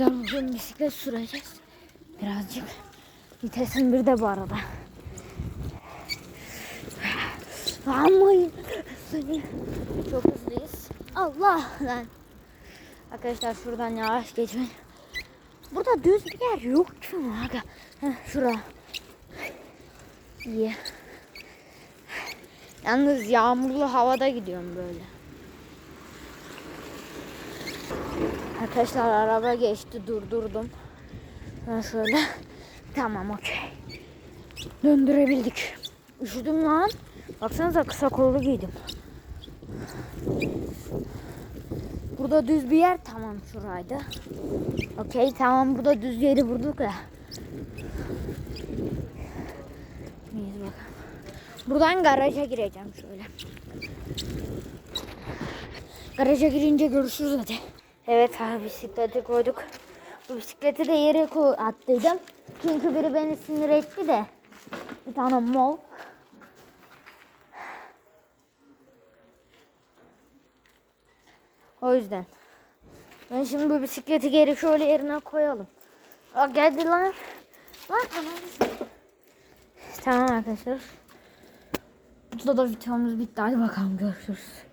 Arkadaşlar bugün bisiklet süreceğiz. Birazcık. Vitesim bir de bu arada. Aman. Çok hızlıyız. Allah lan. Arkadaşlar şuradan yavaş geçmeyin. Burada düz bir yer yok ki mi aga? Şura. İyi. Yalnız yağmurlu havada gidiyorum böyle. Arkadaşlar araba geçti durdurdum. Ben şöyle. Tamam okey. Döndürebildik. Üşüdüm lan. Baksanıza kısa kollu giydim. Burada düz bir yer tamam şuraydı. Okey tamam burada düz yeri bulduk ya. Neyiz bakalım. Buradan garaja gireceğim şöyle. Garaja girince görüşürüz hadi. Evet abi bisikleti koyduk. Bu bisikleti de yere attıydım. Çünkü biri beni sinir etti de. Bir tane mol. O yüzden. Ben şimdi bu bisikleti geri şöyle yerine koyalım. Aa, geldi lan. Lan. Tamam arkadaşlar. Burada da videomuz bitti. Hadi bakalım görüşürüz.